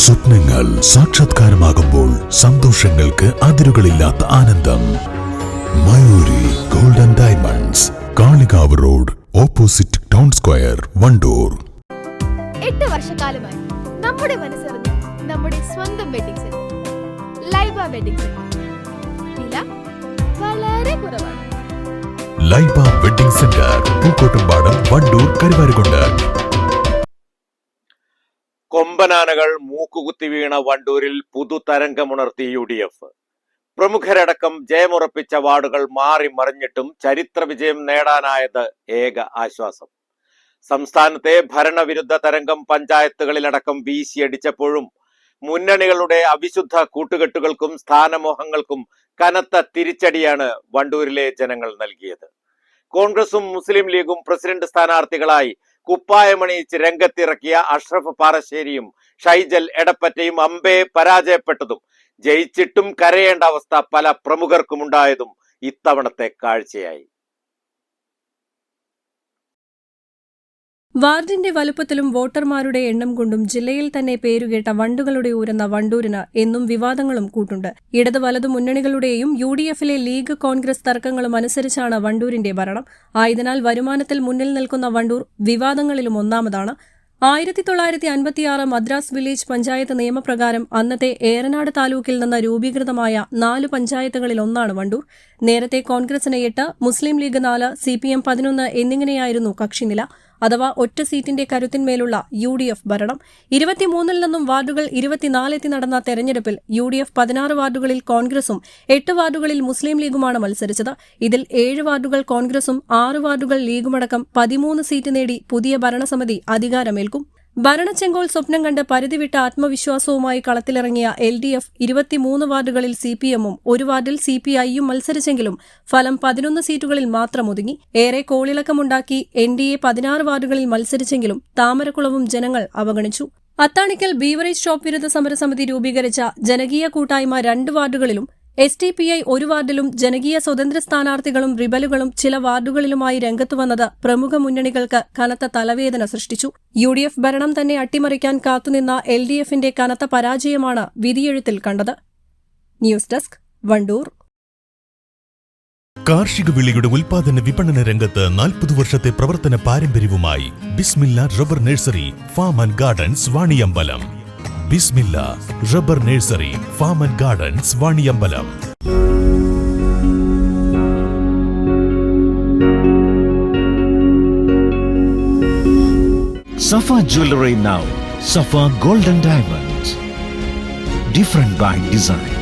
സ്വപ്നങ്ങൾ സാക്ഷാത്കാരമാകുമ്പോൾ സന്തോഷങ്ങൾക്ക് അതിരുകളില്ലാത്ത ആനന്ദം. Mayuri golden diamonds Kalikavu road opposite town square Wandoor. എട്ട് വർഷക്കാലമായി നമ്മുടെ മനസ്സറിഞ്ഞ് നമ്മുടെ സ്വന്തം wedding centre Laiba wedding centre വില വളരെ കുറവാണ്. Laiba wedding centre Pookkottumpadam Wandoor Karuvarakundu. കൊമ്പനാനകൾ മൂക്കുകുത്തി വീണ വണ്ടൂരിൽ പുതുതരംഗമുണർത്തി യു ഡി എഫ് പ്രമുഖരടക്കം ജയമുറപ്പിച്ച വാർഡുകൾ മാറി മറിഞ്ഞിട്ടും ചരിത്ര വിജയം നേടാനായത് ഏക ആശ്വാസം. സംസ്ഥാനത്തെ ഭരണവിരുദ്ധ തരംഗം പഞ്ചായത്തുകളിലടക്കം വീശിയടിച്ചപ്പോഴും മുന്നണികളുടെ അവിശുദ്ധ കൂട്ടുകെട്ടുകൾക്കും സ്ഥാനമോഹങ്ങൾക്കും കനത്ത തിരിച്ചടിയാണ് വണ്ടൂരിലെ ജനങ്ങൾ നൽകിയത്. കോൺഗ്രസും മുസ്ലിം ലീഗും പ്രസിഡന്റ് സ്ഥാനാർത്ഥികളായി കുപ്പായമണിയിച്ച് രംഗത്തിറക്കിയ അഷ്റഫ് പാറശ്ശേരിയും ഷൈജൽ എടപ്പറ്റയും അമ്പേ പരാജയപ്പെട്ടതും ജയിച്ചിട്ടും കരയേണ്ട അവസ്ഥ പല പ്രമുഖർക്കും ഉണ്ടായതും ഇത്തവണത്തെ കാഴ്ചയായി. വാർഡിന്റെ വലുപ്പത്തിലും വോട്ടർമാരുടെ എണ്ണം കൊണ്ടും ജില്ലയിൽ തന്നെ പേരുകേട്ട വണ്ടുകളുടെ ഊരുന്ന വണ്ടൂരിന് എന്നും വിവാദങ്ങളും കൂട്ടുണ്ട്. ഇടത് വലതു മുന്നണികളുടെയും യു ഡി എഫിലെ ലീഗ് കോൺഗ്രസ് തർക്കങ്ങളും അനുസരിച്ചാണ് വണ്ടൂരിന്റെ ഭരണം. ആയതിനാൽ വരുമാനത്തിൽ മുന്നിൽ നിൽക്കുന്ന വണ്ടൂർ വിവാദങ്ങളിലും ഒന്നാമതാണ്. ആയിരത്തി തൊള്ളായിരത്തി അൻപത്തിയാറ് മദ്രാസ് വില്ലേജ് പഞ്ചായത്ത് നിയമപ്രകാരം അന്നത്തെ ഏറനാട് താലൂക്കിൽ നിന്ന് രൂപീകൃതമായ നാല് പഞ്ചായത്തുകളിൽ ഒന്നാണ് വണ്ടൂർ. നേരത്തെ കോൺഗ്രസിന് എട്ട് മുസ്ലിം ലീഗ് നാല് സി പി എം പതിനൊന്ന് എന്നിങ്ങനെയായിരുന്നു കക്ഷിനില. അഥവാ ഒറ്റ സീറ്റിന്റെ കരുത്തിന്മേലുള്ള യു ഡി എഫ് ഭരണം. ഇരുപത്തിമൂന്നിൽ നിന്നും വാർഡുകൾ ഇരുപത്തിനാലെത്തി നടന്ന തെരഞ്ഞെടുപ്പിൽ യു ഡി എഫ് പതിനാറ് വാർഡുകളിൽ കോൺഗ്രസും എട്ട് വാർഡുകളിൽ മുസ്ലിം ലീഗുമാണ് മത്സരിച്ചത്. ഇതിൽ ഏഴ് വാർഡുകൾ കോൺഗ്രസും ആറ് വാർഡുകൾ ലീഗുമടക്കം പതിമൂന്ന് സീറ്റ് നേടി പുതിയ ഭരണസമിതി അധികാരമേൽക്കും. ഭരണച്ചെങ്കോൾ സ്വപ്നം കണ്ട് പരിധിവിട്ട ആത്മവിശ്വാസവുമായി കളത്തിലിറങ്ങിയ എൽ ഡി എഫ് ഇരുപത്തിമൂന്ന് വാർഡുകളിൽ സി പി എമ്മും ഒരു വാർഡിൽ സി പി ഐയും മത്സരിച്ചെങ്കിലും ഫലം പതിനൊന്ന് സീറ്റുകളിൽ മാത്രം ഒതുങ്ങി. ഏറെ കോളിളക്കമുണ്ടാക്കി എൻ ഡി എ പതിനാറ് വാർഡുകളിൽ മത്സരിച്ചെങ്കിലും താമരക്കുളവും ജനങ്ങൾ അവഗണിച്ചു. അത്താണിക്കൽ ബീവറേജ് ഷോപ്പ് വിരുദ്ധ സമരസമിതി രൂപീകരിച്ച ജനകീയ കൂട്ടായ്മ രണ്ട് വാർഡുകളിലും എസ് ടി പി ഐ ഒരു വാർഡിലും ജനകീയ സ്വതന്ത്ര സ്ഥാനാർത്ഥികളും റിബലുകളും ചില വാർഡുകളിലുമായി രംഗത്തുവന്നത് പ്രമുഖ മുന്നണികൾക്ക് കനത്ത തലവേദന സൃഷ്ടിച്ചു. യു ഡി എഫ് ഭരണം തന്നെ അട്ടിമറിക്കാൻ കാത്തുനിന്ന എൽ ഡി എഫിന്റെ കനത്ത പരാജയമാണ് വിധിയെഴുത്തിൽ കണ്ടത്. News desk Wandoor. കാർഷിക വിളിയുടെ ഉൽപാദന വിപണന രംഗത്ത് നാൽപ്പത് വർഷത്തെ പ്രവർത്തന പാരമ്പര്യവുമായി Bismilla rubber nursery farm and gardens Vaniyambalam. Bismilla rubber nursery farm and gardens Vaniyambalam Safa Jewelry now. Safa Golden Diamonds. Different by design.